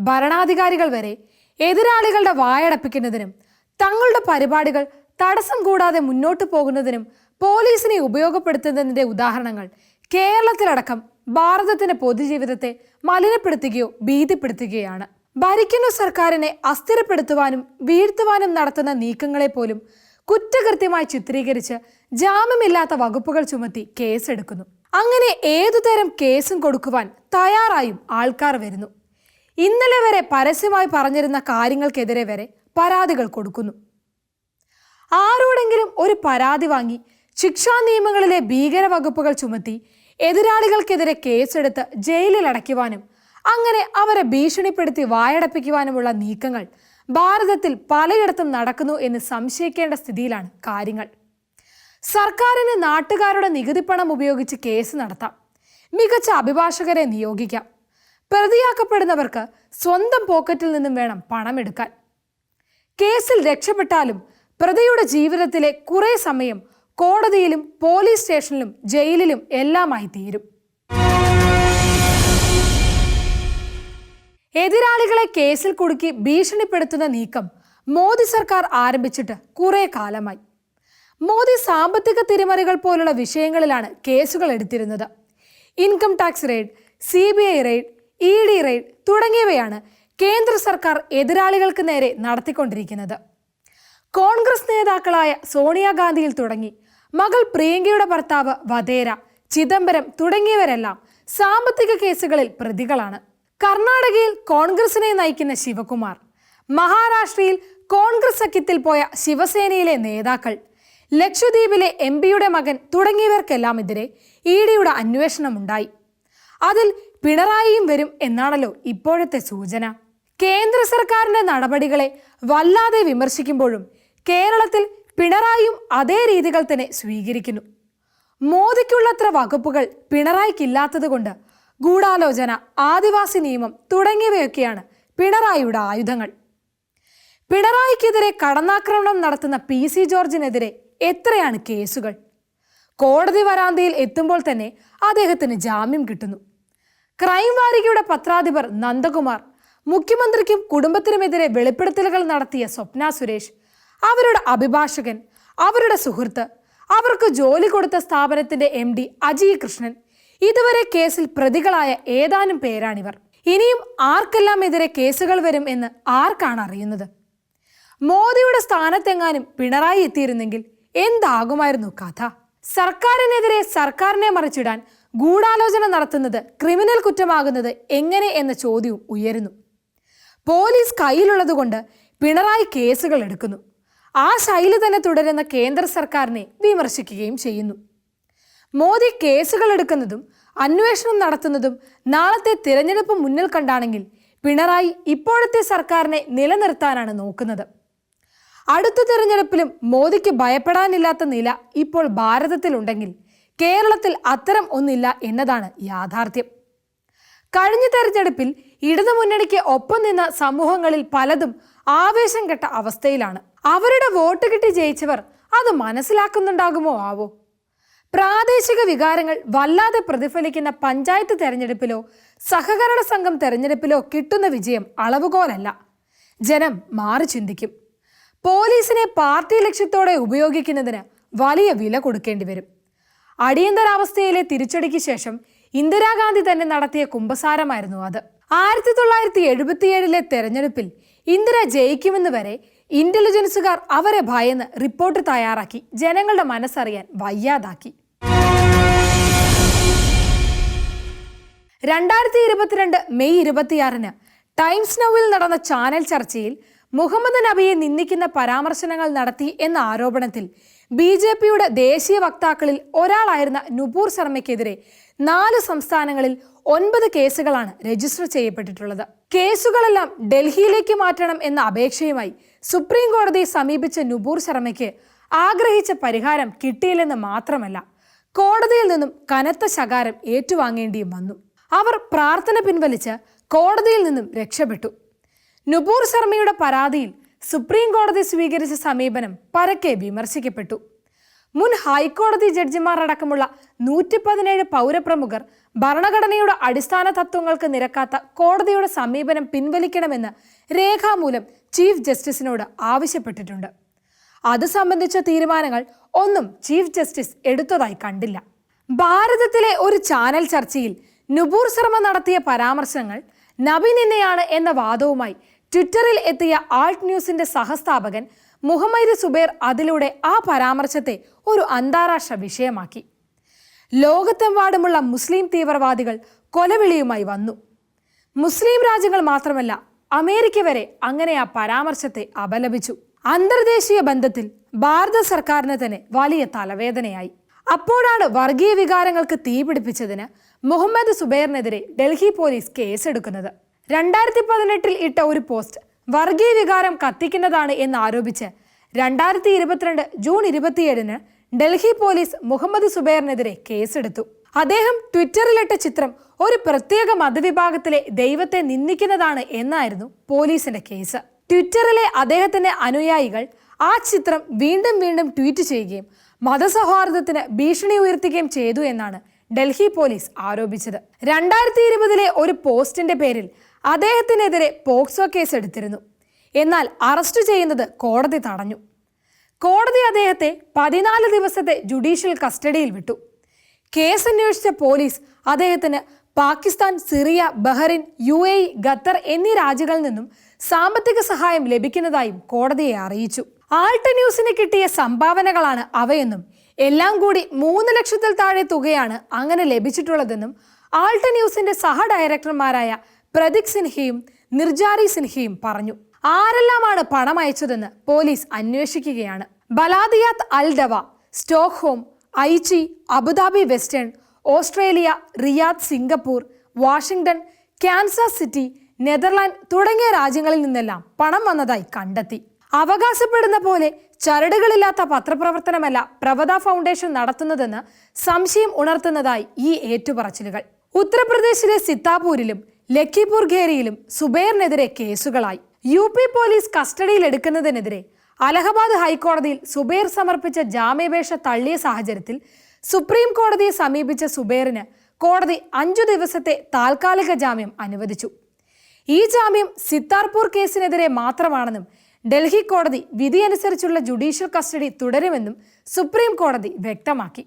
ഭരണാധികാരികൾ വരെ എതിരാളികളുടെ വായടപ്പിക്കുന്നതിനും തങ്ങളുടെ പരിപാടികൾ തടസ്സം കൂടാതെ മുന്നോട്ട് പോകുന്നതിനും പോലീസിനെ ഉപയോഗപ്പെടുത്തുന്നതിന്റെ ഉദാഹരണങ്ങൾ കേരളത്തിലടക്കം ഭാരതത്തിന്റെ പൊതുജീവിതത്തെ മലിനപ്പെടുത്തുകയോ ഭീതിപ്പെടുത്തുകയാണ്. ഭരിക്കുന്ന സർക്കാരിനെ അസ്ഥിരപ്പെടുത്തുവാനും വീഴ്ത്തുവാനും നടത്തുന്ന നീക്കങ്ങളെ പോലും കുറ്റകൃത്യമായി ചിത്രീകരിച്ച് ജാമ്യമില്ലാത്ത വകുപ്പുകൾ ചുമത്തി കേസെടുക്കുന്നു. അങ്ങനെ ഏതുതരം കേസും കൊടുക്കുവാൻ തയ്യാറായും ആൾക്കാർ വരുന്നു. ഇന്നലെ വരെ പരസ്യമായി പറഞ്ഞിരുന്ന കാര്യങ്ങൾക്കെതിരെ വരെ പരാതികൾ കൊടുക്കുന്നു. ആരോടെങ്കിലും ഒരു പരാതി വാങ്ങി ശിക്ഷാ നിയമങ്ങളിലെ ഭീകര വകുപ്പുകൾ ചുമത്തി എതിരാളികൾക്കെതിരെ കേസെടുത്ത് ജയിലിൽ അടയ്ക്കുവാനും അങ്ങനെ അവരെ ഭീഷണിപ്പെടുത്തി വായടപ്പിക്കുവാനുമുള്ള നീക്കങ്ങൾ ഭാരതത്തിൽ പലയിടത്തും നടക്കുന്നു എന്ന് സംശയിക്കേണ്ട സ്ഥിതിയിലാണ് കാര്യങ്ങൾ. സർക്കാരിന് നാട്ടുകാരുടെ നികുതിപ്പണം ഉപയോഗിച്ച് കേസ് നടത്താം. മികച്ച അഭിഭാഷകരെ നിയോഗിക്കാം. പ്രതിയാക്കപ്പെടുന്നവർക്ക് സ്വന്തം പോക്കറ്റിൽ നിന്നും വേണം പണമെടുക്കാൻ കേസിൽ രക്ഷപ്പെട്ടാലും പ്രതിയുടെ ജീവിതത്തിലെ കുറേ സമയം കോടതിയിലും പോലീസ് സ്റ്റേഷനിലും ജയിലിലും എല്ലാമായി തീരും. എതിരാളികളെ കേസിൽ കുടുക്കി ഭീഷണിപ്പെടുത്തുന്ന നീക്കം മോദി സർക്കാർ ആരംഭിച്ചിട്ട് കുറേ കാലമായി. മോദി സാമ്പത്തിക തിരിമറികൾ പോലുള്ള വിഷയങ്ങളിലാണ് കേസുകൾ എടുത്തിരുന്നത്. Income tax raid C B I raid E D raid തുടങ്ങിയവയാണ് കേന്ദ്ര സർക്കാർ എതിരാളികൾക്ക് നേരെ നടത്തിക്കൊണ്ടിരിക്കുന്നത്. കോൺഗ്രസ് നേതാക്കളായ സോണിയാഗാന്ധിയിൽ തുടങ്ങി. മകൾ പ്രിയങ്കയുടെ ഭർത്താവ് വധേര ചിദംബരം തുടങ്ങിയവരെല്ലാം സാമ്പത്തിക കേസുകളിൽ പ്രതികളാണ്. കർണാടകയിൽ കോൺഗ്രസിനെ നയിക്കുന്ന ശിവകുമാർ മഹാരാഷ്ട്രയിൽ കോൺഗ്രസ് സഖ്യത്തിൽ പോയ ശിവസേനയിലെ നേതാക്കൾ ലക്ഷദ്വീപിലെ എം പിയുടെ മകൻ തുടങ്ങിയവർക്കെല്ലാം എതിരെ ഇ ഡിയുടെ അന്വേഷണമുണ്ടായി. അതിൽ പിണറായിയും വരും എന്നാണല്ലോ ഇപ്പോഴത്തെ സൂചന. കേന്ദ്ര സർക്കാരിന്റെ നടപടികളെ വല്ലാതെ വിമർശിക്കുമ്പോഴും കേരളത്തിൽ പിണറായിയും അതേ രീതികൾ തന്നെ സ്വീകരിക്കുന്നു. മോദിക്കുള്ളത്ര വകുപ്പുകൾ പിണറായിക്കില്ലാത്തതുകൊണ്ട് ഗൂഢാലോചന ആദിവാസി നിയമം തുടങ്ങിയവയൊക്കെയാണ് പിണറായിയുടെ ആയുധങ്ങൾ. പിണറായിക്കെതിരെ കടന്നാക്രമണം നടത്തുന്ന പി സി ജോർജിനെതിരെ എത്രയാണ് കേസുകൾ? കോടതി വരാന്തയിൽ എത്തുമ്പോൾ തന്നെ അദ്ദേഹത്തിന് ജാമ്യം കിട്ടുന്നു. ക്രൈം വാരികയുടെ പത്രാധിപർ നന്ദകുമാർ മുഖ്യമന്ത്രിക്കും കുടുംബത്തിനുമെതിരെ വെളിപ്പെടുത്തലുകൾ നടത്തിയ സ്വപ്ന സുരേഷ് അവരുടെ അഭിഭാഷകൻ അവരുടെ സുഹൃത്ത് അവർക്ക് ജോലി കൊടുത്ത സ്ഥാപനത്തിന്റെ എം ഡി അജയ് കൃഷ്ണൻ ഇതുവരെ കേസിൽ പ്രതികളായ ഏതാനും പേരാണിവർ. ഇനിയും ആർക്കെല്ലാം എതിരെ കേസുകൾ വരും എന്ന് ആർക്കാണ് അറിയുന്നത്? മോദിയുടെ സ്ഥാനത്തെങ്ങാനും പിണറായി എത്തിയിരുന്നെങ്കിൽ എന്താകുമായിരുന്നു കഥ? സർക്കാരിനെതിരെ സർക്കാരിനെ മറിച്ചിടാൻ ഗൂഢാലോചന നടത്തുന്നത് ക്രിമിനൽ കുറ്റമാകുന്നത് എങ്ങനെ എന്ന ചോദ്യവും ഉയരുന്നു. പോലീസ് കയ്യിലുള്ളതുകൊണ്ട് പിണറായി കേസുകൾ എടുക്കുന്നു. ആ ശൈലി തന്നെ തുടരുന്ന കേന്ദ്ര സർക്കാരിനെ വിമർശിക്കുകയും ചെയ്യുന്നു. മോദി കേസുകൾ എടുക്കുന്നതും അന്വേഷണം നടത്തുന്നതും നാളത്തെ തിരഞ്ഞെടുപ്പ് മുന്നിൽ കണ്ടാണെങ്കിൽ പിണറായി ഇപ്പോഴത്തെ സർക്കാരിനെ നിലനിർത്താനാണ് നോക്കുന്നത്. അടുത്ത തിരഞ്ഞെടുപ്പിലും മോദിക്ക് ഭയപ്പെടാനില്ലാത്ത നില ഇപ്പോൾ ഭാരതത്തിലുണ്ടെങ്കിൽ കേരളത്തിൽ അത്തരം ഒന്നില്ല എന്നതാണ് യാഥാർത്ഥ്യം. കഴിഞ്ഞ തെരഞ്ഞെടുപ്പിൽ ഇടതുമുന്നണിക്ക് ഒപ്പം നിന്ന സമൂഹങ്ങളിൽ പലതും ആവേശം കെട്ട അവസ്ഥയിലാണ്. അവരുടെ വോട്ട് കിട്ടി ജയിച്ചവർ അത് മനസ്സിലാക്കുന്നുണ്ടാകുമോ ആവോ? പ്രാദേശിക വികാരങ്ങൾ വല്ലാതെ പ്രതിഫലിക്കുന്ന പഞ്ചായത്ത് തെരഞ്ഞെടുപ്പിലോ സഹകരണ സംഘം തെരഞ്ഞെടുപ്പിലോ കിട്ടുന്ന വിജയം അളവുകോലല്ല. ജനം മാറി ചിന്തിക്കും. പോലീസിനെ പാർട്ടി ലക്ഷ്യത്തോടെ ഉപയോഗിക്കുന്നതിന് വലിയ വില കൊടുക്കേണ്ടി വരും. അടിയന്തരാവസ്ഥയിലെ തിരിച്ചടിക്ക് ശേഷം ഇന്ദിരാഗാന്ധി തന്നെ നടത്തിയ കുംഭസാരമായിരുന്നു അത്. ആയിരത്തി തൊള്ളായിരത്തി എഴുപത്തിയേഴിലെ തെരഞ്ഞെടുപ്പിൽ ഇന്ദിര ജയിക്കുമെന്ന് വരെ ഇന്റലിജൻസുകാർ അവരെ ഭയന്ന് റിപ്പോർട്ട് തയ്യാറാക്കി ജനങ്ങളുടെ മനസ്സറിയാൻ വയ്യാതാക്കി. രണ്ടായിരത്തി ഇരുപത്തിരണ്ട് മെയ് ഇരുപത്തിയാറിന് ടൈംസ് നൗവിൽ നടന്ന ചാനൽ ചർച്ചയിൽ മുഹമ്മദ് നബിയെ നിന്ദിക്കുന്ന പരാമർശനങ്ങൾ നടത്തി എന്ന ആരോപണത്തിൽ ബി ജെ പിയുടെ ദേശീയ വക്താക്കളിൽ ഒരാളായിരുന്ന നുപൂർ ശർമ്മയ്ക്കെതിരെ നാല് സംസ്ഥാനങ്ങളിൽ ഒൻപത് കേസുകളാണ് രജിസ്റ്റർ ചെയ്യപ്പെട്ടിട്ടുള്ളത്. കേസുകളെല്ലാം ഡൽഹിയിലേക്ക് മാറ്റണം എന്ന അപേക്ഷയുമായി സുപ്രീം കോടതിയെ സമീപിച്ച നുപൂർ ശർമ്മയ്ക്ക് ആഗ്രഹിച്ച പരിഹാരം കിട്ടിയില്ലെന്ന് മാത്രമല്ല കോടതിയിൽ നിന്നും കനത്ത ശകാരം ഏറ്റുവാങ്ങേണ്ടിയും വന്നു. അവർ പ്രാർത്ഥന പിൻവലിച്ച് കോടതിയിൽ നിന്നും രക്ഷപ്പെട്ടു. നുപൂർ ശർമ്മയുടെ പരാതിയിൽ സുപ്രീം കോടതി സ്വീകരിച്ച സമീപനം പരക്കെ വിമർശിക്കപ്പെട്ടു. മുൻ ഹൈക്കോടതി ജഡ്ജിമാർ അടക്കമുള്ള നൂറ്റി പതിനേഴ് പൗരപ്രമുഖർ ഭരണഘടനയുടെ അടിസ്ഥാന തത്വങ്ങൾക്ക് നിരക്കാത്ത കോടതിയുടെ സമീപനം പിൻവലിക്കണമെന്ന് രേഖാമൂലം ചീഫ് ജസ്റ്റിസിനോട് ആവശ്യപ്പെട്ടിട്ടുണ്ട്. അത് സംബന്ധിച്ച തീരുമാനങ്ങൾ ഒന്നും ചീഫ് ജസ്റ്റിസ് എടുത്തതായി കണ്ടില്ല. ഭാരതത്തിലെ ഒരു ചാനൽ ചർച്ചയിൽ നുപൂർ ശർമ്മ നടത്തിയ പരാമർശങ്ങൾ നബി നിന്നെയാണ് എന്ന വാദവുമായി ട്വിറ്ററിൽ എത്തിയ ആൾട്ട് ന്യൂസിന്റെ സഹസ്ഥാപകൻ മുഹമ്മദ് സുബൈർ അതിലൂടെ ആ പരാമർശത്തെ ഒരു അന്താരാഷ്ട്ര വിഷയമാക്കി. ലോകത്തെമ്പാടുമുള്ള മുസ്ലിം തീവ്രവാദികൾ കൊലവിളിയുമായി വന്നു. മുസ്ലിം രാജ്യങ്ങൾ മാത്രമല്ല അമേരിക്ക വരെ അങ്ങനെ ആ പരാമർശത്തെ അപലപിച്ചു. അന്തർദേശീയ ബന്ധത്തിൽ ഭാരത സർക്കാരിന് തന്നെ വലിയ തലവേദനയായി. അപ്പോഴാണ് വർഗീയ വികാരങ്ങൾക്ക് തീപിടിപ്പിച്ചതിന് മുഹമ്മദ് സുബൈറിനെതിരെ ഡൽഹി പോലീസ് കേസെടുക്കുന്നത്. രണ്ടായിരത്തി പതിനെട്ടിൽ ഇട്ട ഒരു പോസ്റ്റ് വർഗീയ വികാരം കത്തിക്കുന്നതാണ് എന്ന് ആരോപിച്ച് രണ്ടായിരത്തി ഇരുപത്തിരണ്ട് ജൂൺ ഇരുപത്തിയേഴിന് ഡൽഹി പോലീസ് മുഹമ്മദ് സുബൈറിനെതിരെ കേസെടുത്തു. അദ്ദേഹം ട്വിറ്ററിലിട്ട ചിത്രം ഒരു പ്രത്യേക മതവിഭാഗത്തിലെ ദൈവത്തെ നിന്ദിക്കുന്നതാണ് എന്നായിരുന്നു പോലീസിന്റെ കേസ്. ട്വിറ്ററിലെ അദ്ദേഹത്തിന്റെ അനുയായികൾ ആ ചിത്രം വീണ്ടും വീണ്ടും ട്വീറ്റ് ചെയ്യുകയും മതസൗഹാർദ്ദത്തിന് ഭീഷണി ഉയർത്തുകയും ചെയ്തു എന്നാണ് ഡൽഹി പോലീസ് ആരോപിച്ചത്. രണ്ടായിരത്തി ഇരുപതിലെ ഒരു പോസ്റ്റിന്റെ പേരിൽ അദ്ദേഹത്തിനെതിരെ പോക്സോ കേസ് എടുത്തിരുന്നു. എന്നാൽ അറസ്റ്റ് ചെയ്യുന്നത് കോടതി തടഞ്ഞു. കോടതി അദ്ദേഹത്തെ പതിനാല് ദിവസത്തെ ജുഡീഷ്യൽ കസ്റ്റഡിയിൽ വിട്ടു. കേസ് അന്വേഷിച്ച പോലീസ് അദ്ദേഹത്തിന് Pakistan Syria Bahrain U A Qatar എന്നീ രാജ്യങ്ങളിൽ നിന്നും സാമ്പത്തിക സഹായം ലഭിക്കുന്നതായും കോടതിയെ അറിയിച്ചു. ആൾട്ട് ന്യൂസിന് കിട്ടിയ സംഭാവനകളാണ് അവയെന്നും എല്ലാം കൂടി മൂന്ന് ലക്ഷത്തിൽ താഴെ തുകയാണ് അങ്ങനെ ലഭിച്ചിട്ടുള്ളതെന്നും ആൾട്ട് ന്യൂസിന്റെ സഹ ഡയറക്ടർമാരായ പ്രദീക് സിൻഹയും നിർജാരി സിൻഹയും പറഞ്ഞു. ആരെല്ലാമാണ് പണം അയച്ചതെന്ന് പോലീസ് അന്വേഷിക്കുകയാണ്. ബലാദിയാത്ത് അൽ ഡവ Stockholm Aichi Abu Dhabi Western Australia Riyadh Singapore Washington Kansas City Netherland തുടങ്ങിയ രാജ്യങ്ങളിൽ നിന്നെല്ലാം പണം വന്നതായി കണ്ടെത്തി. അവകാശപ്പെടുന്ന പോലെ ചരടുകളില്ലാത്ത പത്രപ്രവർത്തനമല്ല പ്രവത ഫൗണ്ടേഷൻ നടത്തുന്നതെന്ന് സംശയം ഉണർത്തുന്നതായി ഈ ഏറ്റുപറച്ചിലുകൾ. ഉത്തർപ്രദേശിലെ സിത്താപൂരിലും ലഖിപൂർ ഖേരിയിലും സുബൈറിനെതിരെ കേസുകളായി. യു പി പോലീസ് കസ്റ്റഡിയിൽ എടുക്കുന്നതിനെതിരെ അലഹബാദ് ഹൈക്കോടതിയിൽ സുബൈർ സമർപ്പിച്ച ജാമ്യപേക്ഷ തള്ളിയ സാഹചര്യത്തിൽ സുപ്രീം കോടതിയെ സമീപിച്ച സുബൈറിന് കോടതി അഞ്ചു ദിവസത്തെ താൽക്കാലിക ജാമ്യം അനുവദിച്ചു. ഈ ജാമ്യം സിത്താർപൂർ കേസിനെതിരെ മാത്രമാണെന്നും ഡൽഹി കോടതി വിധിയനുസരിച്ചുള്ള ജുഡീഷ്യൽ കസ്റ്റഡി തുടരുമെന്നും സുപ്രീം കോടതി വ്യക്തമാക്കി.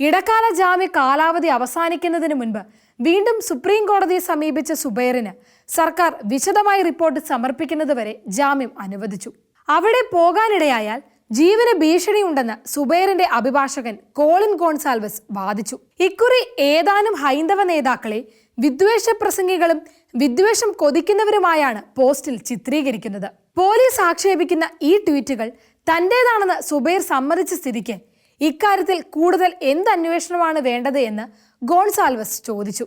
ഇടക്കാല ജാമ്യ കാലാവധി അവസാനിക്കുന്നതിന് മുൻപ് വീണ്ടും സുപ്രീം കോടതിയെ സമീപിച്ച സുബൈറിന് സർക്കാർ വിശദമായ റിപ്പോർട്ട് സമർപ്പിക്കുന്നതുവരെ ജാമ്യം അനുവദിച്ചു. അവിടെ പോകാനിടയായാൽ ജീവന് ഭീഷണിയുണ്ടെന്ന് സുബൈറിന്റെ അഭിഭാഷകൻ കോളിൻ ഗോൺസാൽവസ് വാദിച്ചു. ഇക്കുറി ഏതാനും ഹൈന്ദവ നേതാക്കളെ വിദ്വേഷ പ്രസംഗികളും വിദ്വേഷം കൊതിക്കുന്നവരുമായാണ് പോസ്റ്റിൽ ചിത്രീകരിക്കുന്നത്. പോലീസ് ആക്ഷേപിക്കുന്ന ഈ ട്വീറ്റുകൾ തന്റേതാണെന്ന് സുബൈർ സമ്മതിച്ച സ്ഥിതിക്ക് ഇക്കാര്യത്തിൽ കൂടുതൽ എന്ത് അന്വേഷണമാണ് വേണ്ടത് എന്ന് ഗോൺസാൽവസ് ചോദിച്ചു.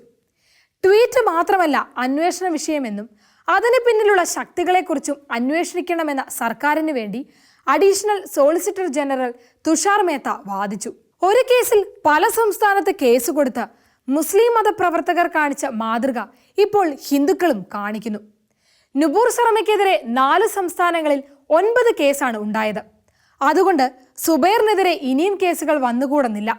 ട്വീറ്റ് മാത്രമല്ല അന്വേഷണ വിഷയമെന്നും അതിന് പിന്നിലുള്ള ശക്തികളെക്കുറിച്ചും അന്വേഷിക്കണമെന്ന സർക്കാരിന് വേണ്ടി additional solicitor general Tushar Mehta വാദിച്ചു. ഒരു കേസിൽ പല സംസ്ഥാനത്ത് കേസ് കൊടുത്ത് മുസ്ലിം മതപ്രവർത്തകർ കാണിച്ച മാതൃക ഇപ്പോൾ ഹിന്ദുക്കളും കാണിക്കുന്നു. നുബൂർ ശർമ്മയ്ക്കെതിരെ നാല് സംസ്ഥാനങ്ങളിൽ ഒൻപത് കേസാണ് ഉണ്ടായത്. അതുകൊണ്ട് സുബൈറിനെതിരെ ഇനിയും കേസുകൾ വന്നുകൂടുന്നില്ല.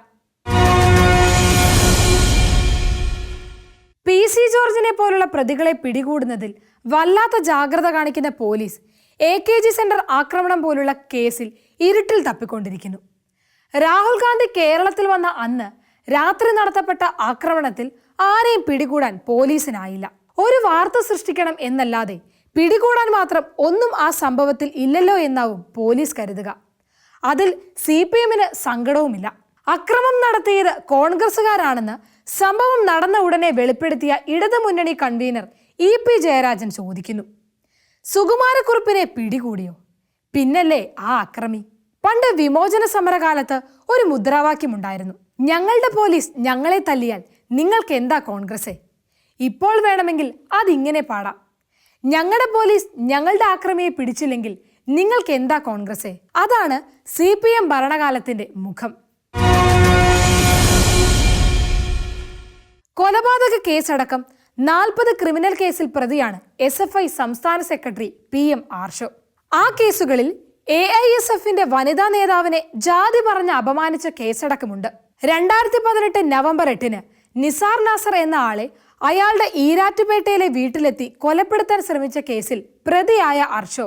പി സി ജോർജിനെ പോലുള്ള പ്രതികളെ പിടികൂടുന്നതിൽ വല്ലാത്ത ജാഗ്രത കാണിക്കുന്ന police A K G centre ആക്രമണം പോലുള്ള കേസിൽ ഇരുട്ടിൽ തപ്പിക്കൊണ്ടിരിക്കുന്നു. രാഹുൽ ഗാന്ധി കേരളത്തിൽ വന്ന അന്ന് രാത്രി നടത്തപ്പെട്ട ആക്രമണത്തിൽ ആരെയും പിടികൂടാൻ പോലീസിനായില്ല. ഒരു വാർത്ത സൃഷ്ടിക്കണം എന്നല്ലാതെ പിടികൂടാൻ മാത്രം ഒന്നും ആ സംഭവത്തിൽ ഇല്ലല്ലോ എന്നാവും പോലീസ് കരുതുക. അതിൽ സി പി എമ്മിന് സങ്കടവുമില്ല. അക്രമം നടത്തിയത് കോൺഗ്രസ്സുകാരാണെന്ന് സംഭവം നടന്ന ഉടനെ വെളിപ്പെടുത്തിയ ഇടതുമുന്നണി കൺവീനർ ഇ പി ജയരാജൻ ചോദിക്കുന്നു. സുകുമാരക്കുറുപ്പിനെ പിടികൂടിയോ? പിന്നല്ലേ ആ അക്രമി. പണ്ട് വിമോചന സമരകാലത്ത് ഒരു മുദ്രാവാക്യമുണ്ടായിരുന്നു. ഞങ്ങളുടെ പോലീസ് ഞങ്ങളെ തല്ലിയാൽ നിങ്ങൾക്ക് എന്താ കോൺഗ്രസേ ഇപ്പോൾ വേണമെങ്കിൽ അതിങ്ങനെ പാടാം. ഞങ്ങളുടെ പോലീസ് ഞങ്ങളുടെ ആക്രമിയെ പിടിച്ചില്ലെങ്കിൽ നിങ്ങൾക്ക് എന്താ കോൺഗ്രസേ? അതാണ് സി പി എം ഭരണകാലത്തിന്റെ മുഖം. കൊലപാതക കേസടക്കം നാൽപ്പത് ക്രിമിനൽ കേസിൽ പ്രതിയാണ് എസ് എഫ് ഐ സംസ്ഥാന സെക്രട്ടറി പി എം ആർഷോ. ആ കേസുകളിൽ എ ഐ എസ് എഫിന്റെ വനിതാ നേതാവിനെ ജാതി പറഞ്ഞ് അപമാനിച്ച കേസടക്കമുണ്ട്. രണ്ടായിരത്തി പതിനെട്ട് നവംബർ എട്ടിന് നിസാർ നാസർ എന്ന ആളെ അയാളുടെ ഈരാറ്റുപേട്ടയിലെ വീട്ടിലെത്തി കൊലപ്പെടുത്താൻ ശ്രമിച്ച കേസിൽ പ്രതിയായ അർഷോ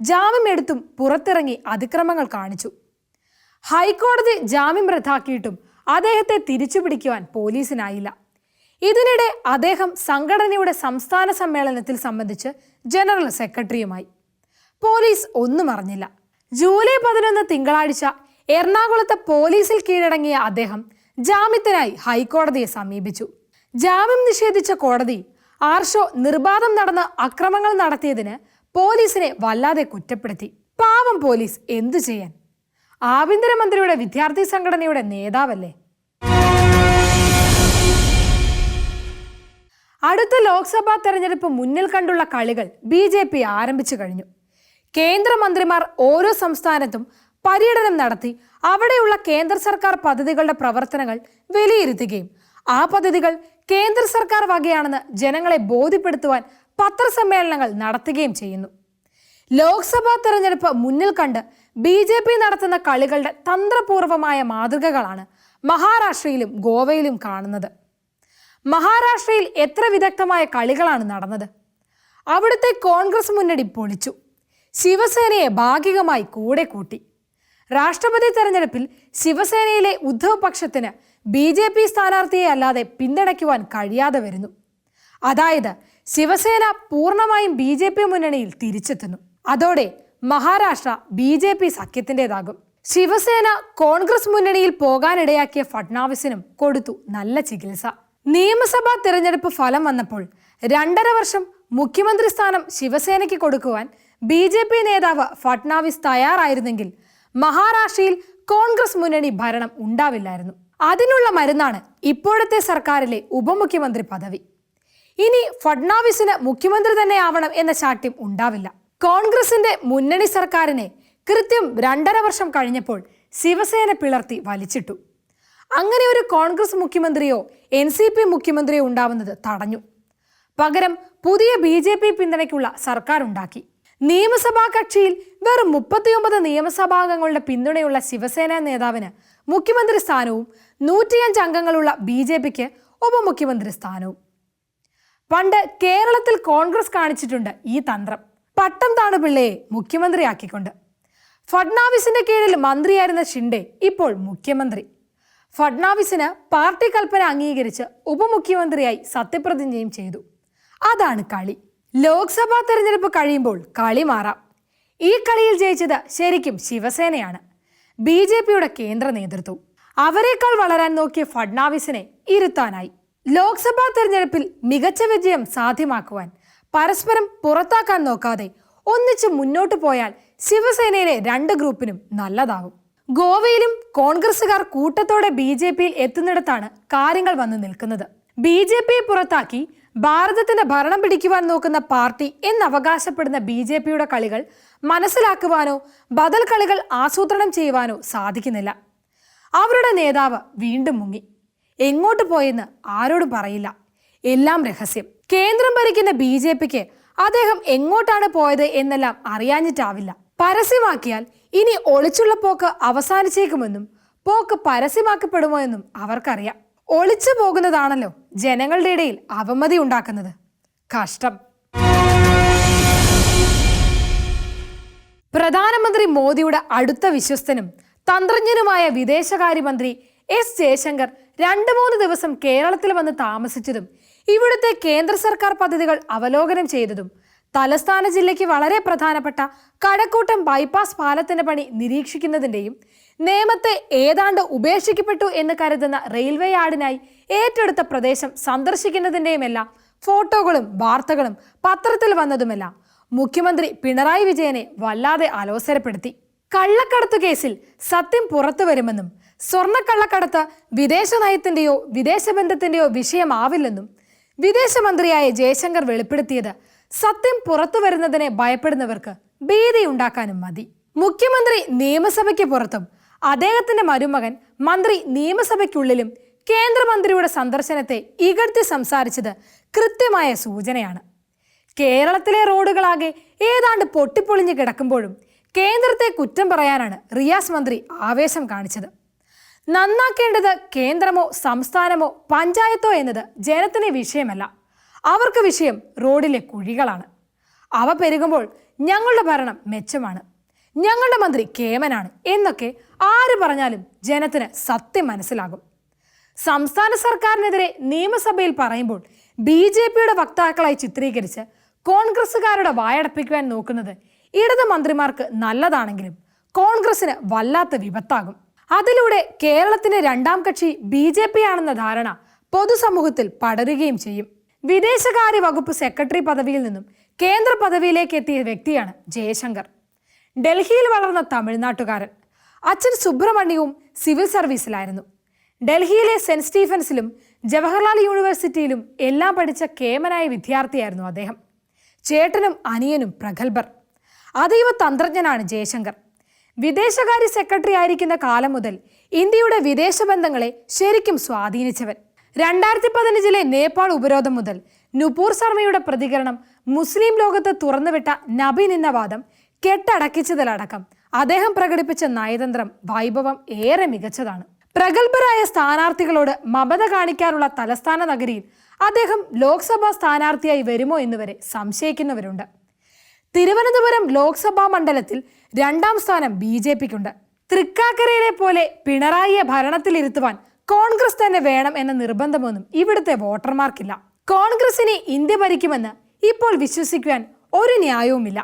ജാമ്യമെടുത്തും പുറത്തിറങ്ങി അതിക്രമങ്ങൾ കാണിച്ചു. ഹൈക്കോടതി ജാമ്യം റദ്ദാക്കിയിട്ടും അദ്ദേഹത്തെ തിരിച്ചുപിടിക്കുവാൻ പോലീസിനായില്ല. ഇതിനിടെ അദ്ദേഹം സംഘടനയുടെ സംസ്ഥാന സമ്മേളനത്തിൽ സംബന്ധിച്ച് ജനറൽ സെക്രട്ടറിയുമായി. പോലീസ് ഒന്നും അറിഞ്ഞില്ല. ജൂലൈ പതിനൊന്ന് തിങ്കളാഴ്ച എറണാകുളത്തെ പോലീസിൽ കീഴടങ്ങിയ അദ്ദേഹം ജാമ്യത്തിനായി ഹൈക്കോടതിയെ സമീപിച്ചു. ജാമ്യം നിഷേധിച്ച കോടതി ആർഷോ നിർബാധം നടന്ന് അക്രമങ്ങൾ നടത്തിയതിന് പോലീസിനെ വല്ലാതെ കുറ്റപ്പെടുത്തി. പാവം പോലീസ് എന്തു ചെയ്യാൻ? ആഭ്യന്തരമന്ത്രിയുടെ വിദ്യാർത്ഥി സംഘടനയുടെ നേതാവല്ലേ? അടുത്ത ലോക്സഭാ തെരഞ്ഞെടുപ്പ് മുന്നിൽ കണ്ടുള്ള കളികൾ ബി ജെ പി ആരംഭിച്ചു കഴിഞ്ഞു. കേന്ദ്രമന്ത്രിമാർ ഓരോ സംസ്ഥാനത്തും പര്യടനം നടത്തി അവിടെയുള്ള കേന്ദ്ര സർക്കാർ പദ്ധതികളുടെ പ്രവർത്തനങ്ങൾ വിലയിരുത്തുകയും ആ പദ്ധതികൾ കേന്ദ്ര സർക്കാർ വകയാണെന്ന് ജനങ്ങളെ ബോധ്യപ്പെടുത്തുവാൻ പത്രസമ്മേളനങ്ങൾ നടത്തുകയും ചെയ്യുന്നു. ലോക്സഭാ തെരഞ്ഞെടുപ്പ് മുന്നിൽ കണ്ട് ബി ജെ പി നടത്തുന്ന കളികളുടെ തന്ത്രപൂർവമായ മാതൃകകളാണ് മഹാരാഷ്ട്രയിലും ഗോവയിലും കാണുന്നത്. മഹാരാഷ്ട്രയിൽ എത്ര വിദഗ്ധമായ കളികളാണ് നടന്നത്? അവിടുത്തെ കോൺഗ്രസ് മുന്നണി പൊളിച്ചു. ശിവസേനയെ ഭാഗികമായി കൂടെ കൂട്ടി. രാഷ്ട്രപതി തെരഞ്ഞെടുപ്പിൽ ശിവസേനയിലെ ഉദ്ധവ് പക്ഷത്തിന് ബി ജെ പി സ്ഥാനാർത്ഥിയെ അല്ലാതെ പിന്തുണയ്ക്കുവാൻ കഴിയാതെ വരുന്നു. അതായത് ശിവസേന പൂർണമായും ബി ജെ പി മുന്നണിയിൽ തിരിച്ചെത്തുന്നു. അതോടെ മഹാരാഷ്ട്ര ബി ജെ പി സഖ്യത്തിന്റെതാകും. ശിവസേന കോൺഗ്രസ് മുന്നണിയിൽ പോകാനിടയാക്കിയ ഫഡ്നാവിസിനും കൊടുത്തു നല്ല ചികിത്സ. നിയമസഭാ തിരഞ്ഞെടുപ്പ് ഫലം വന്നപ്പോൾ രണ്ടര വർഷം മുഖ്യമന്ത്രി സ്ഥാനം ശിവസേനയ്ക്ക് കൊടുക്കുവാൻ ബി ജെ പി നേതാവ് ഫഡ്നാവിസ് തയ്യാറായിരുന്നെങ്കിൽ മഹാരാഷ്ട്രയിൽ കോൺഗ്രസ് മുന്നണി ഭരണം ഉണ്ടാവില്ലായിരുന്നു. അതിനുള്ള മരുന്നാണ് ഇപ്പോഴത്തെ സർക്കാരിലെ ഉപമുഖ്യമന്ത്രി പദവി. ഇനി ഫഡ്നാവിസിന് മുഖ്യമന്ത്രി തന്നെ ആവണം എന്ന ചാട്ട്യം ഉണ്ടാവില്ല. കോൺഗ്രസിന്റെ മുന്നണി സർക്കാരിനെ കൃത്യം രണ്ടര വർഷം കഴിഞ്ഞപ്പോൾ ശിവസേന പിളർത്തി വലിച്ചിട്ടു. അങ്ങനെ ഒരു കോൺഗ്രസ് മുഖ്യമന്ത്രിയോ എൻ സി പി മുഖ്യമന്ത്രിയോ ഉണ്ടാവുന്നത് തടഞ്ഞു. പകരം പുതിയ ബി ജെ പി പിന്തുണയ്ക്കുള്ള സർക്കാർ ഉണ്ടാക്കി നിയമസഭാ കക്ഷിയിൽ വെറും മുപ്പത്തിയൊമ്പത് നിയമസഭാംഗങ്ങളുടെ പിന്തുണയുള്ള ശിവസേന നേതാവിന് മുഖ്യമന്ത്രി സ്ഥാനവും നൂറ്റിയഞ്ച് അംഗങ്ങളുള്ള ബി ജെ പിക്ക് ഉപമുഖ്യമന്ത്രി സ്ഥാനവും. പണ്ട് കേരളത്തിൽ കോൺഗ്രസ് കാണിച്ചിട്ടുണ്ട് ഈ തന്ത്രം. പട്ടം താണു പിള്ളയെ മുഖ്യമന്ത്രിയാക്കിക്കൊണ്ട്. ഫഡ്നാവിസിന്റെ കീഴിൽ മന്ത്രിയായിരുന്ന ഷിൻഡെ ഇപ്പോൾ മുഖ്യമന്ത്രി. ഫഡ്നാവിസിന് പാർട്ടി കൽപ്പന അംഗീകരിച്ച് ഉപമുഖ്യമന്ത്രിയായി സത്യപ്രതിജ്ഞയും ചെയ്തു. അതാണ് കളി. ലോക്സഭാ തെരഞ്ഞെടുപ്പ് കഴിയുമ്പോൾ കളി മാറാം. ഈ കളിയിൽ ജയിച്ചത് ശരിക്കും ശിവസേനയാണ്. ബി ജെ പിയുടെ കേന്ദ്ര നേതൃത്വം. അവരെക്കാൾ വളരാൻ നോക്കിയ ഫഡ്നാവിസിനെ ഇരുത്താനായി. ലോക്സഭാ തെരഞ്ഞെടുപ്പിൽ മികച്ച വിജയം സാധ്യമാക്കുവാൻ പരസ്പരം പുറത്താക്കാൻ നോക്കാതെ ഒന്നിച്ച് മുന്നോട്ട് പോയാൽ ശിവസേനയിലെ രണ്ട് ഗ്രൂപ്പിനും നല്ലതാവും ഗോവയിലും കോൺഗ്രസുകാർ കൂട്ടത്തോടെ ബി ജെ പിയിൽ എത്തുന്നിടത്താണ് കാര്യങ്ങൾ വന്നു നിൽക്കുന്നത്. ബി ജെ പിയെ പുറത്താക്കി ഭാരതത്തിന്റെ ഭരണം പിടിക്കുവാൻ നോക്കുന്ന പാർട്ടി എന്നവകാശപ്പെടുന്ന ബി ജെ പിയുടെ കളികൾ മനസ്സിലാക്കുവാനോ ബദൽ കളികൾ ആസൂത്രണം ചെയ്യുവാനോ സാധിക്കുന്നില്ല. അവരുടെ നേതാവ് വീണ്ടും മുങ്ങി. എങ്ങോട്ട് പോയെന്ന് ആരോടും പറയില്ല. എല്ലാം രഹസ്യം. കേന്ദ്രം ഭരിക്കുന്ന ബി ജെ പിക്ക് അദ്ദേഹം എങ്ങോട്ടാണ് പോയത് എന്നെല്ലാം അറിയാഞ്ഞിട്ടാവില്ല. പരസ്യമാക്കിയാൽ ഇനി ഒളിച്ചുള്ള പോക്ക് അവസാനിച്ചേക്കുമെന്നും പോക്ക് പരസ്യമാക്കപ്പെടുമോ എന്നും അവർക്കറിയാം. ഒളിച്ചു പോകുന്നതാണല്ലോ ജനങ്ങളുടെ ഇടയിൽ അവമതി ഉണ്ടാക്കുന്നത്. കഷ്ടം. പ്രധാനമന്ത്രി മോദിയുടെ അടുത്ത വിശ്വസ്തനും തന്ത്രജ്ഞനുമായ വിദേശകാര്യമന്ത്രി എസ് ജയശങ്കർ രണ്ട് മൂന്ന് ദിവസം കേരളത്തിൽ വന്ന് താമസിച്ചതും ഇവിടുത്തെ കേന്ദ്ര സർക്കാർ പദ്ധതികൾ അവലോകനം ചെയ്തതും തലസ്ഥാന ജില്ലയ്ക്ക് വളരെ പ്രധാനപ്പെട്ട കടക്കൂട്ടം ബൈപ്പാസ് പാലത്തിന്റെ പണി നിരീക്ഷിക്കുന്നതിന്റെയും നേമത്തെ ഏതാണ്ട് ഉപേക്ഷിക്കപ്പെട്ടു എന്ന് കരുതുന്ന റെയിൽവേ യാർഡിനായി ഏറ്റെടുത്ത പ്രദേശം സന്ദർശിക്കുന്നതിന്റെയുമെല്ലാം ഫോട്ടോകളും വാർത്തകളും പത്രത്തിൽ വന്നതുമെല്ലാം മുഖ്യമന്ത്രി പിണറായി വിജയനെ വല്ലാതെ അലോസരപ്പെടുത്തി. കള്ളക്കടത്ത് കേസിൽ സത്യം പുറത്തു വരുമെന്നും സ്വർണക്കള്ളക്കടത്ത് വിദേശ നയത്തിന്റെയോ വിദേശബന്ധത്തിന്റെയോ വിഷയമാവില്ലെന്നും വിദേശമന്ത്രിയായ ജയശങ്കർ വെളിപ്പെടുത്തിയത് സത്യം പുറത്തു വരുന്നതിനെ ഭയപ്പെടുന്നവർക്ക് ഭീതിയുണ്ടാക്കാനും മതി. മുഖ്യമന്ത്രി നിയമസഭയ്ക്ക് പുറത്തും അദ്ദേഹത്തിന്റെ മരുമകൻ മന്ത്രി നിയമസഭയ്ക്കുള്ളിലും കേന്ദ്രമന്ത്രിയുടെ സന്ദർശനത്തെ ഇകഴ്ത്തി സംസാരിച്ചത് കൃത്യമായ സൂചനയാണ്. കേരളത്തിലെ റോഡുകളാകെ ഏതാണ്ട് പൊട്ടിപ്പൊളിഞ്ഞ് കിടക്കുമ്പോഴും കേന്ദ്രത്തെ കുറ്റം പറയാനാണ് റിയാസ് മന്ത്രി ആവേശം കാണിച്ചത്. നന്നാക്കേണ്ടത് കേന്ദ്രമോ സംസ്ഥാനമോ പഞ്ചായത്തോ എന്നത് ജനത്തിന് വിഷയമല്ല. അവർക്ക് വിഷയം റോഡിലെ കുഴികളാണ്. അവ പെരുകുമ്പോൾ ഞങ്ങളുടെ ഭരണം മെച്ചമാണ്. ഞങ്ങളുടെ മന്ത്രി കേമനാണ് എന്നൊക്കെ ആര് പറഞ്ഞാലും ജനത്തിന് സത്യം മനസ്സിലാകും. സംസ്ഥാന സർക്കാരിനെതിരെ നിയമസഭയിൽ പറയുമ്പോൾ ബി ജെ പിയുടെ വക്താക്കളായി ചിത്രീകരിച്ച് കോൺഗ്രസ്സുകാരുടെ വായടപ്പിക്കുവാൻ നോക്കുന്നത് ഇടത് മന്ത്രിമാർക്ക് നല്ലതാണെങ്കിലും കോൺഗ്രസിന് വല്ലാത്ത വിപത്താകും. അതിലൂടെ കേരളത്തിന്റെ രണ്ടാം കക്ഷി ബി ജെ പി ആണെന്ന ധാരണ പൊതുസമൂഹത്തിൽ പടരുകയും ചെയ്യും. വിദേശകാര്യ വകുപ്പ് സെക്രട്ടറി പദവിയിൽ നിന്നും കേന്ദ്ര പദവിയിലേക്ക് എത്തിയ വ്യക്തിയാണ് ജയശങ്കർ. ഡൽഹിയിൽ വളർന്ന തമിഴ്നാട്ടുകാരൻ. അച്ഛൻ സുബ്രഹ്മണ്യവും സിവിൽ സർവീസിലായിരുന്നു. ഡൽഹിയിലെ സെന്റ് സ്റ്റീഫൻസിലും ജവഹർലാൽ യൂണിവേഴ്സിറ്റിയിലും എല്ലാം പഠിച്ച കേമനായ വിദ്യാർത്ഥിയായിരുന്നു അദ്ദേഹം. ചേട്ടനും അനിയനും പ്രഗത്ഭർ. അതീവ തന്ത്രജ്ഞനാണ് ജയശങ്കർ. വിദേശകാര്യ സെക്രട്ടറി ആയിരിക്കുന്ന കാലം മുതൽ ഇന്ത്യയുടെ വിദേശ ബന്ധങ്ങളെ ശരിക്കും സ്വാധീനിച്ചവൻ. രണ്ടായിരത്തി പതിനഞ്ചിലെ നേപ്പാൾ ഉപരോധം മുതൽ നുപൂർ ശർമ്മയുടെ പ്രതികരണം മുസ്ലിം ലോകത്ത് തുറന്നുവിട്ട നബി നിന്ന വാദം കെട്ടടക്കിച്ചതിലടക്കം. അദ്ദേഹം പ്രകടിപ്പിച്ച നയതന്ത്രം വൈഭവം ഏറെ മികച്ചതാണ്. പ്രഗത്ഭരായ സ്ഥാനാർത്ഥികളോട് മമത കാണിക്കാനുള്ള തലസ്ഥാന നഗരിയിൽ അദ്ദേഹം ലോക്സഭാ സ്ഥാനാർത്ഥിയായി വരുമോ എന്നുവരെ സംശയിക്കുന്നവരുണ്ട്. തിരുവനന്തപുരം ലോക്സഭാ മണ്ഡലത്തിൽ രണ്ടാം സ്ഥാനം ബി ജെ പിക്കുണ്ട്. തൃക്കാക്കരയിലെ പോലെ പിണറായിയെ ഭരണത്തിലിരുത്തുവാൻ കോൺഗ്രസ് തന്നെ വേണം എന്ന നിർബന്ധമൊന്നും ഇവിടുത്തെ വോട്ടർമാർക്കില്ല. കോൺഗ്രസിനെ ഇന്ത്യ ഭരിക്കുമെന്ന് ഇപ്പോൾ വിശ്വസിക്കുവാൻ ഒരു ന്യായവുമില്ല.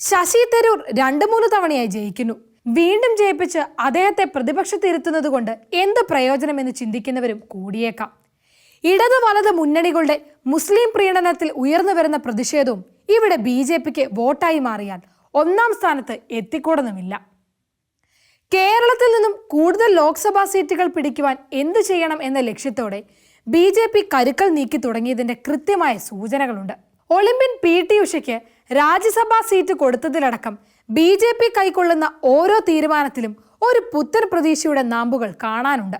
ശശി തരൂർ രണ്ടു മൂന്ന് തവണയായി ജയിക്കുന്നു. വീണ്ടും ജയിപ്പിച്ച് അദ്ദേഹത്തെ പ്രതിപക്ഷത്തിരുത്തുന്നത് കൊണ്ട് എന്ത് പ്രയോജനമെന്ന് ചിന്തിക്കുന്നവരും കൂടിയേക്കാം. ഇടത് വലത് മുന്നണികളുടെ മുസ്ലിം പ്രീണനത്തിൽ ഉയർന്നു വരുന്ന പ്രതിഷേധവും ഇവിടെ ബി ജെ പിക്ക് വോട്ടായി മാറിയാൽ ഒന്നാം സ്ഥാനത്ത് എത്തിക്കൂടുന്നുമില്ല കേരളത്തിൽ നിന്നും കൂടുതൽ ലോക്സഭാ സീറ്റുകൾ പിടിക്കുവാൻ എന്തു ചെയ്യണം എന്ന ലക്ഷ്യത്തോടെ ബി ജെ പി കരുക്കൾ നീക്കി തുടങ്ങിയതിന്റെ കൃത്യമായ സൂചനകളുണ്ട്. ഒളിമ്പ്യൻ പി ടി ഉഷയ്ക്ക് രാജ്യസഭാ സീറ്റ് കൊടുത്തതിലടക്കം ബി ജെ പി കൈക്കൊള്ളുന്ന ഓരോ തീരുമാനത്തിലും ഒരു പുത്തൻ പ്രതീക്ഷയുടെ നാമ്പുകൾ കാണാനുണ്ട്.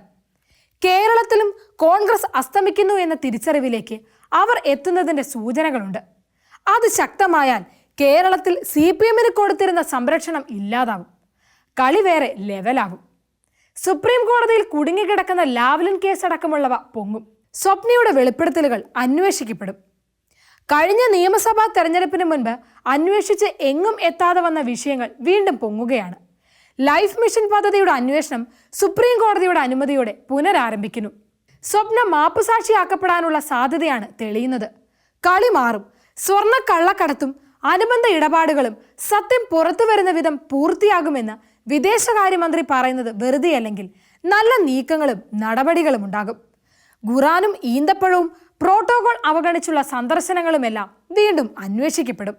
കേരളത്തിലും കോൺഗ്രസ് അസ്തമിക്കുന്നു എന്ന തിരിച്ചറിവിലേക്ക് അവർ എത്തുന്നതിന്റെ സൂചനകളുണ്ട്. അത് ശക്തമായാൽ കേരളത്തിൽ സി പി എമ്മിന് കൊടുത്തിരുന്ന സംരക്ഷണം ഇല്ലാതാവും. കളി വേറെ ലെവലാകും സുപ്രീം കോടതിയിൽ കുടുങ്ങിക്കിടക്കുന്ന ലാവ്ലിൻ കേസ് അടക്കമുള്ളവ പൊങ്ങും. സ്വപ്നയുടെ വെളിപ്പെടുത്തലുകൾ അന്വേഷിക്കപ്പെടും. കഴിഞ്ഞ നിയമസഭാ തെരഞ്ഞെടുപ്പിന് മുൻപ് അന്വേഷിച്ച് എങ്ങും എത്താതെ വന്ന വിഷയങ്ങൾ വീണ്ടും പൊങ്ങുകയാണ്. ലൈഫ് മിഷൻ പദ്ധതിയുടെ അന്വേഷണം സുപ്രീം കോടതിയുടെ അനുമതിയോടെ പുനരാരംഭിക്കുന്നു. സ്വപ്ന മാപ്പുസാക്ഷിയാക്കപ്പെടാനുള്ള സാധ്യതയാണ് തെളിയുന്നത്. കളി മാറും. സ്വർണ കള്ളക്കടത്തും അനുബന്ധ ഇടപാടുകളും സത്യം പുറത്തു വരുന്ന വിധം പൂർത്തിയാകുമെന്ന് വിദേശകാര്യമന്ത്രി പറയുന്നത് വെറുതെയല്ലെങ്കിൽ നല്ല നീക്കങ്ങളും നടപടികളും ഉണ്ടാകും ഖുറാനും ഈന്തപ്പഴവും പ്രോട്ടോകോൾ അവഗണിച്ചുള്ള സന്ദർശനങ്ങളുമെല്ലാം വീണ്ടും അന്വേഷിക്കപ്പെടും.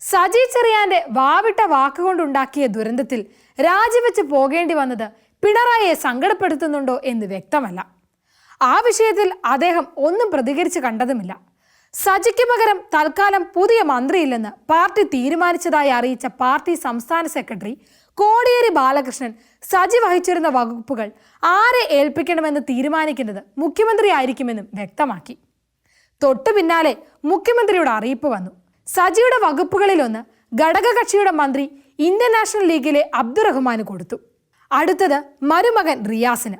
സജി ചെറിയാന്റെ വാവിട്ട വാക്കുകൊണ്ടുണ്ടാക്കിയ ദുരന്തത്തിൽ രാജിവെച്ച് പോകേണ്ടി വന്നത് പിണറായിയെ സങ്കടപ്പെടുത്തുന്നുണ്ടോ എന്ന് വ്യക്തമല്ല. ആ വിഷയത്തിൽ അദ്ദേഹം ഒന്നും പ്രതികരിച്ച് കണ്ടതുമില്ല. സജിക്ക് പകരം തൽക്കാലം പുതിയ മന്ത്രിയില്ലെന്ന് പാർട്ടി തീരുമാനിച്ചതായി അറിയിച്ച പാർട്ടി സംസ്ഥാന സെക്രട്ടറി കോടിയേരി ബാലകൃഷ്ണൻ സജി വഹിച്ചിരുന്ന വകുപ്പുകൾ ആരെ ഏൽപ്പിക്കണമെന്ന് തീരുമാനിക്കുന്നത് മുഖ്യമന്ത്രി ആയിരിക്കുമെന്നും വ്യക്തമാക്കി. തൊട്ടു പിന്നാലെ മുഖ്യമന്ത്രിയുടെ അറിയിപ്പ് വന്നു. സജിയുടെ വകുപ്പുകളിലൊന്ന് ഘടകകക്ഷിയുടെ മന്ത്രി ഇന്ത്യൻ നാഷണൽ ലീഗിലെ അബ്ദുറഹ്മാന് കൊടുത്തു. അടുത്തത് മരുമകൻ റിയാസിന്.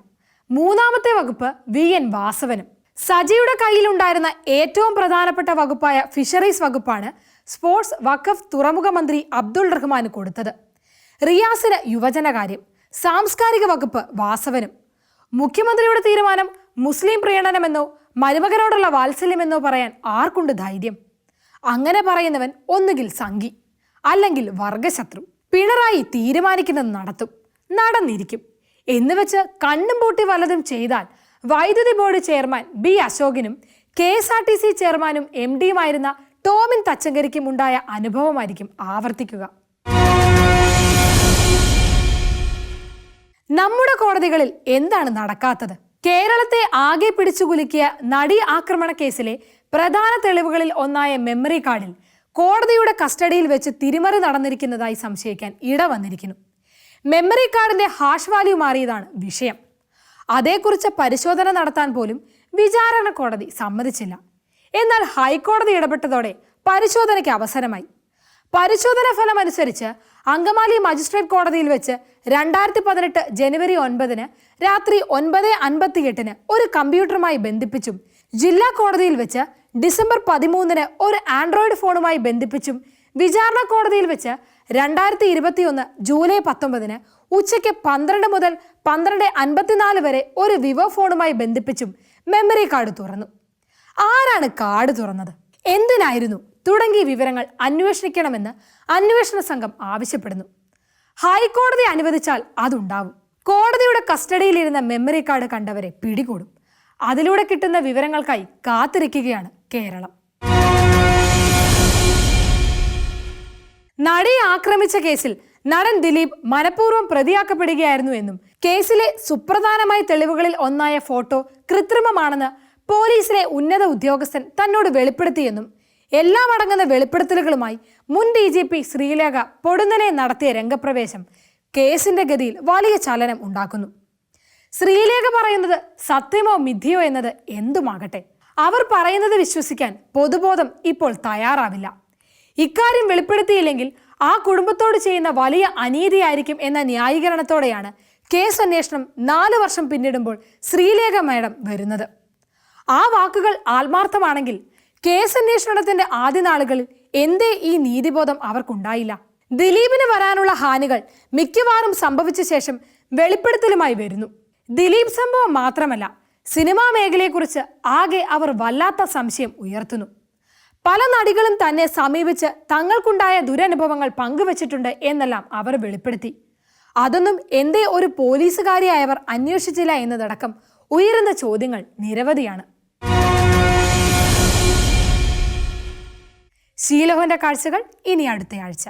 മൂന്നാമത്തെ വകുപ്പ് വി എൻ വാസവനും. സജിയുടെ കയ്യിലുണ്ടായിരുന്ന ഏറ്റവും പ്രധാനപ്പെട്ട വകുപ്പായ ഫിഷറീസ് വകുപ്പാണ് സ്പോർട്സ് വഖഫ് തുറമുഖ മന്ത്രി അബ്ദുൾ റഹ്മാന് കൊടുത്തത്. റിയാസിന് യുവജനകാര്യം സാംസ്കാരിക വകുപ്പ് വാസവനും മുഖ്യമന്ത്രിയുടെ തീരുമാനം മുസ്ലിം പ്രീണനമെന്നോ മരുമകനോടുള്ള വാത്സല്യമെന്നോ പറയാൻ ആർക്കുണ്ട് ധൈര്യം? അങ്ങനെ പറയുന്നവൻ ഒന്നുകിൽ സംഘി അല്ലെങ്കിൽ വർഗശത്രു. പിണറായി തീരുമാനിക്കുന്നത് നടത്തും നടന്നിരിക്കും. എന്ന് വെച്ച് കണ്ണും പൂട്ടി വലതും ചെയ്താൽ വൈദ്യുതി board chairman B അശോകിനും K S R T C ചെയർമാനും എം ഡിയുമായിരുന്ന ടോമിൻ തച്ചങ്കരിക്കും ഉണ്ടായ അനുഭവമായിരിക്കും ആവർത്തിക്കുക. നമ്മുടെ കോടതികളിൽ എന്താണ് നടക്കാത്തത്? കേരളത്തെ ആകെ പിടിച്ചുകുലുക്കിയ നടി ആക്രമണ കേസിലെ പ്രധാന തെളിവുകളിൽ ഒന്നായ മെമ്മറി കാർഡിൽ കോടതിയുടെ കസ്റ്റഡിയിൽ വെച്ച് തിരിമറി നടന്നിരിക്കുന്നതായി സംശയിക്കാൻ ഇട വന്നിരിക്കുന്നു മെമ്മറി കാർഡിന്റെ ഹാഷ് വാല്യൂ മാറിയതാണ് വിഷയം. അതേക്കുറിച്ച് പരിശോധന നടത്താൻ പോലും വിചാരണ കോടതി സമ്മതിച്ചില്ല. എന്നാൽ ഹൈക്കോടതി ഇടപെട്ടതോടെ പരിശോധനയ്ക്ക് അവസരമായി. പരിശോധന ഫലം അനുസരിച്ച് അങ്കമാലി മജിസ്ട്രേറ്റ് കോടതിയിൽ വെച്ച് രണ്ടായിരത്തി പതിനെട്ട് ജനുവരി ഒൻപതിന് രാത്രി ഒൻപത് അൻപത്തിയെട്ടിന് ഒരു കമ്പ്യൂട്ടറുമായി ബന്ധിപ്പിച്ചും ജില്ലാ കോടതിയിൽ വെച്ച് ഡിസംബർ പതിമൂന്നിന് ഒരു ആൻഡ്രോയിഡ് ഫോണുമായി ബന്ധിപ്പിച്ചും വിചാരണ കോടതിയിൽ വെച്ച് രണ്ടായിരത്തി ഇരുപത്തിയൊന്ന് ജൂലൈ പത്തൊമ്പതിന് ഉച്ചയ്ക്ക് പന്ത്രണ്ട് മുതൽ പന്ത്രണ്ട് അൻപത്തിനാല് വരെ ഒരു വിവോ ഫോണുമായി ബന്ധിപ്പിച്ചും മെമ്മറി കാർഡ് തുറന്നു. ആരാണ് കാർഡ് തുറന്നത്? എന്തിനായിരുന്നു തുടങ്ങിയ വിവരങ്ങൾ അന്വേഷിക്കണമെന്ന് അന്വേഷണ സംഘം ആവശ്യപ്പെടുന്നു. ഹൈക്കോടതി അനുവദിച്ചാൽ അതുണ്ടാവും. കോടതിയുടെ കസ്റ്റഡിയിലിരുന്ന മെമ്മറി കാർഡ് കണ്ടവരെ പിടികൂടും. അതിലൂടെ കിട്ടുന്ന വിവരങ്ങൾക്കായി കാത്തിരിക്കുകയാണ് കേരളം. നടി ആക്രമിച്ച കേസിൽ നടൻ ദിലീപ് മനഃപൂർവം പ്രതിയാക്കപ്പെടുകയായിരുന്നു എന്നും കേസിലെ സുപ്രധാനമായ തെളിവുകളിൽ ഒന്നായ ഫോട്ടോ കൃത്രിമമാണെന്ന് പോലീസിലെ ഉന്നത ഉദ്യോഗസ്ഥൻ തന്നോട് വെളിപ്പെടുത്തിയെന്നും എല്ലാം അടങ്ങുന്ന വെളിപ്പെടുത്തലുകളുമായി മുൻ ഡി ജി പി ശ്രീലേഖ പൊടുന്നനെ നടത്തിയ രംഗപ്രവേശം കേസിന്റെ ഗതിയിൽ വലിയ ചലനം ഉണ്ടാക്കുന്നു. ശ്രീലേഖ പറയുന്നത് സത്യമോ മിഥ്യയോ എന്നത് എന്തുമാകട്ടെ? അവർ പറയുന്നത് വിശ്വസിക്കാൻ പൊതുബോധം ഇപ്പോൾ തയ്യാറാവില്ല. ഇക്കാര്യം വെളിപ്പെടുത്തിയില്ലെങ്കിൽ ആ കുടുംബത്തോട് ചെയ്യുന്ന വലിയ അനീതിയായിരിക്കും എന്ന ന്യായീകരണത്തോടെയാണ് കേസ് അന്വേഷണം നാല് വർഷം പിന്നിടുമ്പോൾ ശ്രീലേഖ മാഡം വരുന്നത്. ആ വാക്കുകൾ ആത്മാർത്ഥമാണെങ്കിൽ കേസ് അന്വേഷണത്തിന്റെ ആദ്യ നാളുകളിൽ എന്തേ ഈ നീതിബോധം അവർക്കുണ്ടായില്ല? ദിലീപിന് വരാനുള്ള ഹാനികൾ മിക്കവാറും സംഭവിച്ച ശേഷം വെളിപ്പെടുത്തലുമായി വരുന്നു. ദിലീപ് സംഭവം മാത്രമല്ല സിനിമാ മേഖലയെക്കുറിച്ച് ആകെ അവർ വല്ലാത്ത സംശയം ഉയർത്തുന്നു. പല നടികളും തന്നെ സമീപിച്ച് തങ്ങൾക്കുണ്ടായ ദുരനുഭവങ്ങൾ പങ്കുവച്ചിട്ടുണ്ട് എന്നെല്ലാം അവർ വെളിപ്പെടുത്തി. അതൊന്നും എന്തേ ഒരു പോലീസുകാരിയായവർ അന്വേഷിച്ചില്ല എന്നതടക്കം ഉയരുന്ന ചോദ്യങ്ങൾ നിരവധിയാണ്. ശീലഹോന്റെ കാഴ്ചകൾ ഇനി അടുത്തയാഴ്ച.